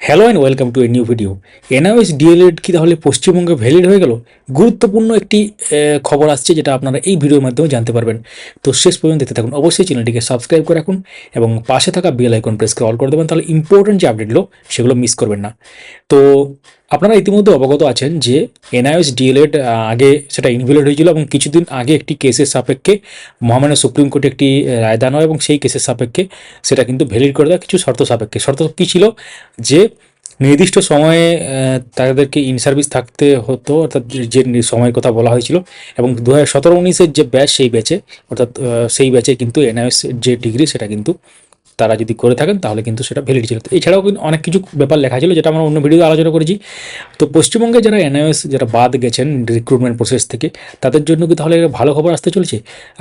Hello and welcome to a new video NIS DElEd কি তাহলে পশ্চিমবঙ্গে ভ্যালিড হয়ে গেল? গুরুত্বপূর্ণ একটি খবর আসছে যেটা আপনারা এই ভিডিওর মাধ্যমে জানতে পারবেন। তো শেষ পর্যন্ত দেখতে থাকুন। অবশ্যই চ্যানেলটিকে সাবস্ক্রাইব করে রাখুন এবং পাশে থাকা বেল আইকন প্রেস করে অল করে দেবেন। তাহলে ইম্পর্টেন্ট যে আপডেটগুলো সেগুলো মিস করবেন না। তো আপনারা ইতিমধ্যে অবগত আছেন যে এনআইএস ডিএলএড আগে সেটা ইনভ্যালিড হয়েছিল এবং কিছুদিন আগে একটি কেসের সাপেক্ষে মহামান্য সুপ্রিম কোর্টে একটি রায়দান হয় এবং সেই কেসের সাপেক্ষে সেটা কিন্তু ভ্যালিড করে দেওয়া, কিছু শর্ত সাপেক্ষে। শর্ত কী ছিল? যে নির্দিষ্ট সময়ে তাদেরকে ইন সার্ভিস থাকতে হতো, অর্থাৎ যে- যে সময়ের কথা বলা হয়েছিল এবং দু হাজার সতেরো উনিশের যে ব্যাচ সেই ব্যাচে অর্থাৎ সেই ব্যাচে কিন্তু এনআইএস যে ডিগ্রি সেটা কিন্তু তারা যদি করে থাকেন, তাহলে কিন্তু সেটা ভ্যালিড ছিল এছাড়াও কিন্তু অনেক কিছু ব্যাপার লেখা ছিল যেটা আমরা অন্য ভিডিও আলোচনা করেছি। তো পশ্চিমবঙ্গে যারা এনআইএস যারা বাদ গেছেন রিক্রুটমেন্ট প্রসেস থেকে, তাদের জন্য কি তাহলে ভালো খবর আসতে চলেছে?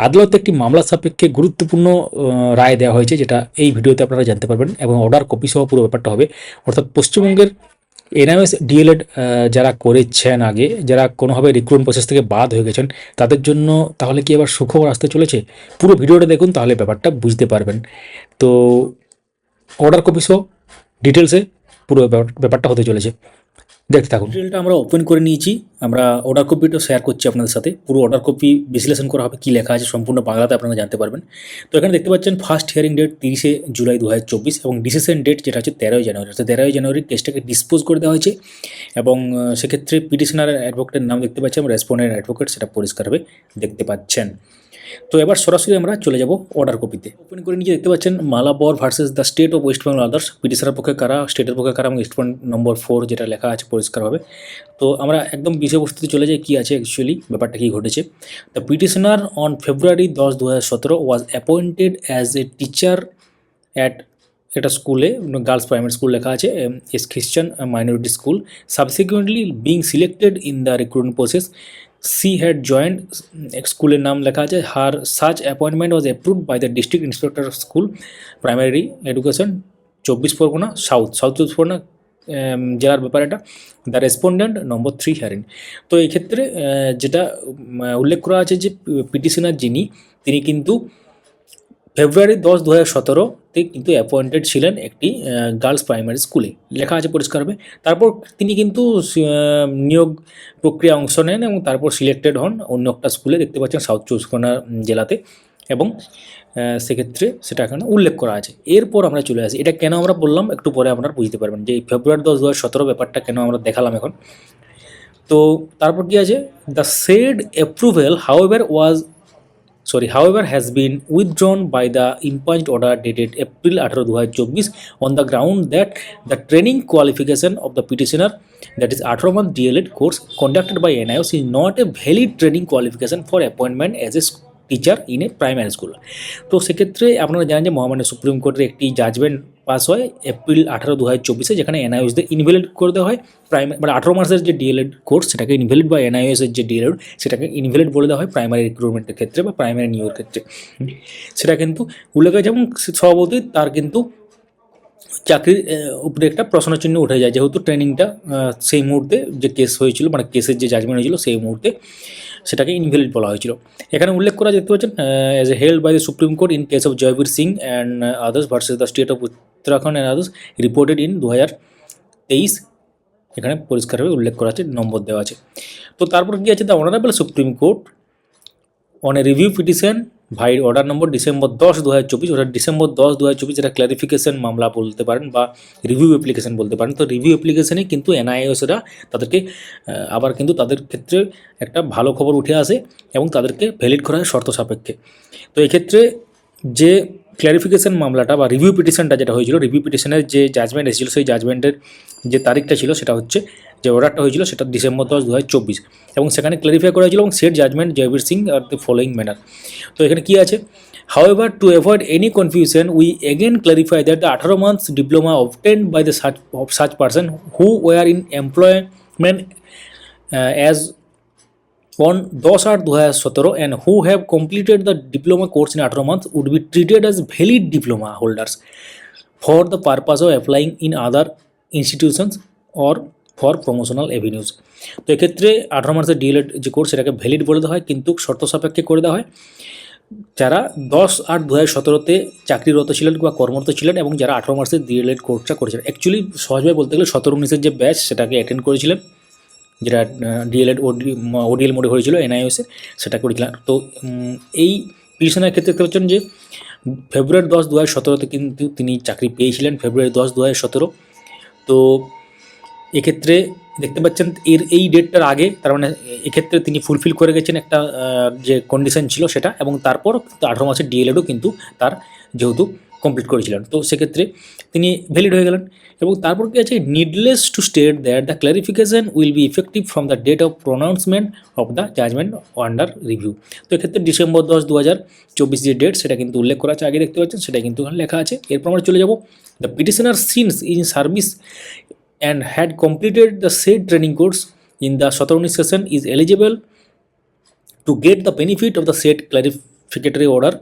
আদালতে একটি মামলা সাপেক্ষে গুরুত্বপূর্ণ রায় দেওয়া হয়েছে যেটা এই ভিডিওতে আপনারা জানতে পারবেন এবং অর্ডার কপি সহ পুরো ব্যাপারটা হবে। অর্থাৎ পশ্চিমবঙ্গের এনআইএস ডিএলএড যারা করেছেন আগে, যারা কোনোভাবে রিক্রুটমেন্ট প্রসেস থেকে বাদ হয়ে গেছেন, তাদের জন্য তাহলে কি আবার সুখবর আসতে চলেছে? পুরো ভিডিওটা দেখুন, তাহলে ব্যাপারটা বুঝতে পারবেন। তো অর্ডার কপি সহ ডিটেলসে পুরো ব্যাপার- ব্যাপারটা হতে চলেছে। দেখতে থাকুন। ডিটেলটা আমরা ওপেন করে নিয়েছি। আমরা অর্ডার কপিটা শেয়ার করছি আপনাদের সাথে। পুরো অর্ডার কপি বিশ্লেষণ করা হবে, কী লেখা আছে সম্পূর্ণ বাংলাতে আপনারা জানতে পারবেন। তো এখানে দেখতে পাচ্ছেন ফার্স্ট হিয়ারিং ডেট তিরিশে জুলাই দু হাজার চব্বিশ এবং ডিসিশন ডেট যেটা হচ্ছে তেরোই জানুয়ারি। অর্থাৎ তেরোই জানুয়ারি কেসটাকে ডিসপোজ করে দেওয়া হয়েছে এবং সেক্ষেত্রে পিটিশনার অ্যাডভোকেটের নাম দেখতে পাচ্ছি, এবং রেসপন্ডেন্ট অ্যাডভোকেট সেটা পরিষ্কারভাবে দেখতে পাচ্ছেন। তো এবার সরাসরি আমরা চলে যাব অর্ডার কপিতে ওপেন করে নিয়ে দেখতে পাচ্ছেন Malabar versus the state of West Bengal others পিটিশনের পক্ষে কারা স্টেটের পক্ষে কারা এবং ইস্ট নম্বর ফোর যেটা লেখা আছে পরিষ্কারভাবে তো আমরা একদম বিষয়বস্তুতে চলে যাই, কী আছে অ্যাকচুয়ালি ব্যাপারটা কী ঘটেছে। দ্য পিটিশনার অন ফেব্রুয়ারি দশ দু হাজার সতেরো was appointed as a teacher at একটা স্কুলে গার্লস প্রাইমারি স্কুল লেখা আছে as Christian minority school subsequently being selected in the recruitment process she had joined স্কুলের নাম লেখা আছে। Her such appointment was approve by the district inspector of school primary education Chabbish Pargana south south Chabbish Pargana জেলার ব্যাপার এটা। The respondent number three herein তো এই ক্ষেত্রে যেটা উল্লেখ করা আছে যে পিটিশনার যিনি, তিনি কিন্তু ফেব্রুয়ারি দশ দু হাজার সতেরোতে কিন্তু অ্যাপয়েন্টেড ছিলেন একটি গার্লস প্রাইমারি স্কুলে লেখা আছে পরিষ্কারভাবে তারপর তিনি কিন্তু নিয়োগ প্রক্রিয়া অংশ নেন এবং তারপর সিলেক্টেড হন অন্য একটা স্কুলে দেখতে পাচ্ছেন সাউথ চব্বিশ পরগনা জেলাতে। এবং সেক্ষেত্রে সেটা এখানে উল্লেখ করা আছে। এরপর আমরা চলে আসি। এটা কেন আমরা বললাম? একটু পরে আপনারা বুঝতে পারবেন যে ফেব্রুয়ারি দশ দু হাজার ব্যাপারটা কেন আমরা দেখালাম এখন। তো, তারপর কি আছে? The said approval however was sorry however has been withdrawn by the impugned order dated april 18 2024 on the ground that the training qualification of the petitioner that is 18 month dled course conducted by NIOS is not a valid training qualification for appointment as a teacher in a primary school তো সেক্ষেত্রে আপনারা জানেন যে মহামান্য supreme কোর্টের একটি judgement pass হয় April আঠারো দু হাজার চব্বিশে, যেখানে এনআইএসদের ইনভ্যালিড করে দেওয়া হয়। প্রাইমারি মানে আঠারো মাসের যে ডিএলএড কোর্স সেটাকে ইনভ্যালিড বা এনআইএসের যে ডিএলএড সেটাকে ইনভ্যালিড বলে দেওয়া হয় প্রাইমারি রিক্রুটমেন্টের ক্ষেত্রে বা প্রাইমারি নিয়োগের ক্ষেত্রে। সেটা কিন্তু উল্লেখ এবং স্বভাবতই তার কিন্তু চাকরির উপরে একটা প্রশ্নচিহ্ন উঠে যায়। যেহেতু ট্রেনিংটা সেই মুহূর্তে যে কেস হয়েছিল মানে কেসের যে জাজমেন্ট হয়েছিল, সেই মুহূর্তে সেটাকে ইনভ্যালিড বলা হয়েছিল। এখানে উল্লেখ করা দেখতে পাচ্ছেন as a held by the supreme court in case of Jaibir Singh and others versus the state of Uttarakhand and others reported in দু তেইশ এখানে পরিষ্কারভাবে উল্লেখ করা আছে, নম্বর দেওয়া আছে। তো তারপর কী আছে the honourable supreme court on a review petition by order number December দশ দু হাজার চব্বিশ, ওটা ডিসেম্বর দশ দু হাজার চব্বিশ যেটা ক্লারিফিকেশন মামলা বলতে পারেন বা রিভিউ অ্যাপ্লিকেশন বলতে পারেন। তো রিভিউ অ্যাপ্লিকেশনে কিন্তু এনআইএসরা তাদেরকে আবার কিন্তু তাদের ক্ষেত্রে একটা ভালো খবর উঠে আসে এবং তাদেরকে ভ্যালিড করা হয় শর্ত সাপেক্ষে। তো এক্ষেত্রে যে ক্ল্যারিফিকেশন মামলাটা বা রিভিউ পিটিশনটা যেটা হয়েছিল রিভিউ পিটিশনের যে জাজমেন্ট এসেছিল, সেই জাজমেন্টের যে তারিখটা ছিল, সেটা হচ্ছে যে অর্ডারটা হয়েছিল সেটা ডিসেম্বর দশ দু এবং সেখানে ক্লারিফাই করা হয়েছিল এবং সেট জাজমেন্ট জয়বীর সিং আর দ্য ফলোয়িং ম্যানার তো এখানে কি আছে? To avoid any confusion, we again clarify that the 18 months diploma obtained by the such, of such person who were in employment uh, as on দশ আট দু হাজার সতেরো and who have completed the diploma course in আঠারো month would be treated as valid diploma holders for the purpose of applying in other institutions or for promotional avenues তো এক্ষেত্রে আঠারো মাসের ডিএলএড যে কোর্স, সেটাকে ভ্যালিড বলে দেওয়া হয়, কিন্তু শর্ত সাপেক্ষে করে দেওয়া হয়, যারা দশ আট দু হাজার সতেরোতে চাকরিরত ছিলেন বা কর্মরত ছিলেন এবং যারা আঠারো মাসের ডিএলএড কোর্সটা করেছিলেন। অ্যাকচুয়ালি সহজভাবে বলতে গেলে সতেরো উনিশের যে ব্যাচ, সেটাকে অ্যাটেন্ড করেছিলেন, যেটা ডিএলএড ওডি, ওডিএল মোডে হয়েছিল এনআইএসে সেটা করেছিলেন। তো এই পিটিশনের ক্ষেত্রে দেখতে পাচ্ছেন যে, ফেব্রুয়ারি দশ দু হাজার সতেরোতে কিন্তু তিনি চাকরি পেয়েছিলেন, ফেব্রুয়ারি দশ দু হাজার সতেরো। তো এক্ষেত্রে দেখতে পাচ্ছেন এর এই ডেটটার আগে, তার মানে এক্ষেত্রে তিনি ফুলফিল করে গেছেন একটা যে কন্ডিশন ছিল সেটা, এবং তারপর আঠারো মাসের ডিএলএডও কিন্তু তার যেহেতু কমপ্লিট করেছিলেন। তো সেক্ষেত্রে তিনি ভ্যালিড হয়ে গেলেন। এবং তারপর কি আছে? Needless to state that the clarification will be effective from the date of pronouncement of the judgment under review তো এক্ষেত্রে ডিসেম্বর দশ দু হাজার চব্বিশ যে ডেট সেটা কিন্তু উল্লেখ করা আছে, আগে দেখতে পাচ্ছেন, সেটা কিন্তু লেখা আছে। এরপর আমরা চলে যাব। The petitioner since in service and had completed the said training course in the Saturni session is eligible to get the benefit of the said clarificatory order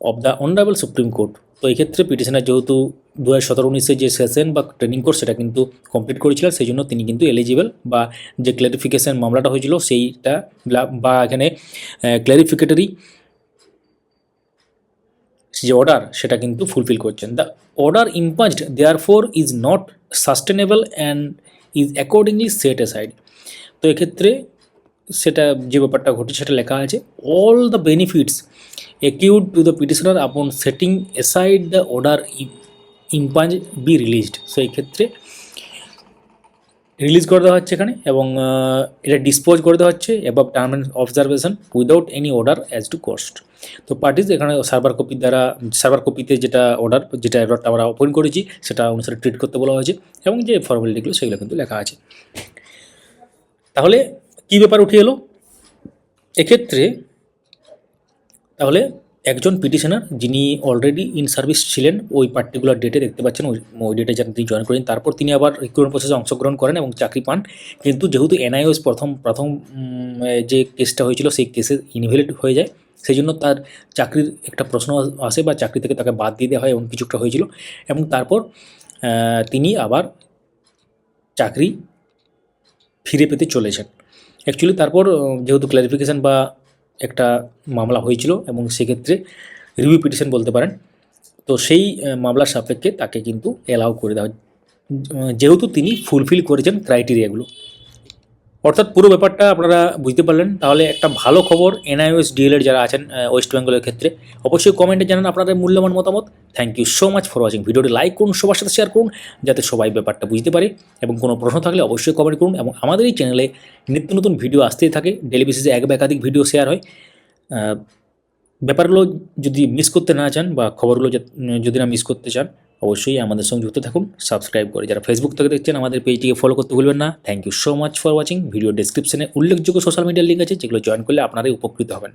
of the Honorable Supreme Court. তো এই ক্ষেত্রে petitioner যেহেতু দু হাজার সতেরো উনিশে যে session বা ট্রেনিং কোর্স সেটা কিন্তু কমপ্লিট করেছিলেন, সেই জন্য তিনি কিন্তু এলিজিবল বা যে ক্লারিফিকেশন মামলাটা হয়েছিল সেইটা বা এখানে ক্লারিফিকেটরি যে অর্ডার সেটা কিন্তু ফুলফিল করছেন the order impugned therefore is not sustainable and is accordingly set aside তো এক্ষেত্রে সেটা যে ব্যাপারটা ঘটেছে সেটা লেখা আছে all the benefits accrued to the petitioner upon setting aside the order impugned be released so এই ক্ষেত্রে রিলিজ করে দেওয়া হচ্ছে এখানে এবং এটা ডিসপোজ করে দেওয়া হচ্ছে above term and observation without any order as to cost তো পার্টিস এখানে সার্ভার কপি দ্বারা সার্ভার কপিতে যেটা অর্ডার যেটা অর্ডারটা আমরা ওপেন করেছি, সেটা অনুসারে ট্রিট করতে বলা হয়েছে এবং যে ফর্মালিটিগুলো সেগুলো কিন্তু লেখা আছে। তাহলে কী ব্যাপার উঠে এলো? এক্ষেত্রে তাহলে একজন পিটিশনার যিনি অলরেডি ইন সার্ভিস ছিলেন, ওই পার্টিকুলার ডেটে দেখতে পাচ্ছেন, ওই ডেটে যখন তিনি জয়েন করেন। তারপর তিনি আবার রিক্রুটমেন্ট প্রসেসে অংশগ্রহণ করেন এবং চাকরি পান। কিন্তু যেহেতু এনআইওএস প্রথম প্রথম যে কেসটা হয়েছিল, সেই কেসে ইনভ্যালিড হয়ে যায়। সেই জন্য তার চাকরির একটা প্রশ্ন আসে বা চাকরি থেকে তাকে বাদ দিয়ে দেওয়া হয় এবং কিছু একটা হয়েছিল। এবং তারপর তিনি আবার চাকরি ফিরে পেতে চলেছেন। অ্যাকচুয়ালি তারপর যেহেতু ক্লারিফিকেশান বা একটা মামলা হয়েছিল এবং সেক্ষেত্রে রিভিউ পিটিশন বলতে পারেন। তো সেই মামলার সাপেক্ষে তাকে কিন্তু অ্যালাউ করে দেওয়া যেহেতু তিনি ফুলফিল করেছেন ক্রাইটেরিয়াগুলো অর্থাৎ পুরো ব্যাপারটা আপনারা বুঝতে পারলেন। তাহলে একটা ভালো খবর এনআইওএস ডিএলএড যারা আছেন ওয়েস্ট বেঙ্গলের ক্ষেত্রে, অবশ্যই কমেন্টে জানান আপনাদের মূল্যবান মতামত। Thank you so much for watching ভিডিওটি লাইক করুন, সবার সাথে শেয়ার করুন, যাতে সবাই ব্যাপারটা বুঝতে পারে। এবং কোনো প্রশ্ন থাকলে অবশ্যই কমেন্ট করুন এবং আমাদের এই চ্যানেলে নিত্য নতুন ভিডিও আসতেই থাকে। ডেলি বেসিসে এক বা একাধিক ভিডিও শেয়ার হয়। ব্যাপারগুলো যদি মিস করতে না চান বা খবরগুলো যদি না মিস করতে চান অবশ্যই আমাদের সঙ্গে যুক্ত থাকুন সাবস্ক্রাইব করে যারা ফেসবুক থেকে দেখছেন আমাদের পেজটিকে ফলো করতে ভুলবেন না। Thank you so much for watching video ডিসক্রিপশনে উল্লেখযোগ্য সোশ্যাল মিডিয়ার লিঙ্ক আছে, যেগুলো জয়েন করলে আপনারাই উপকৃত হবেন।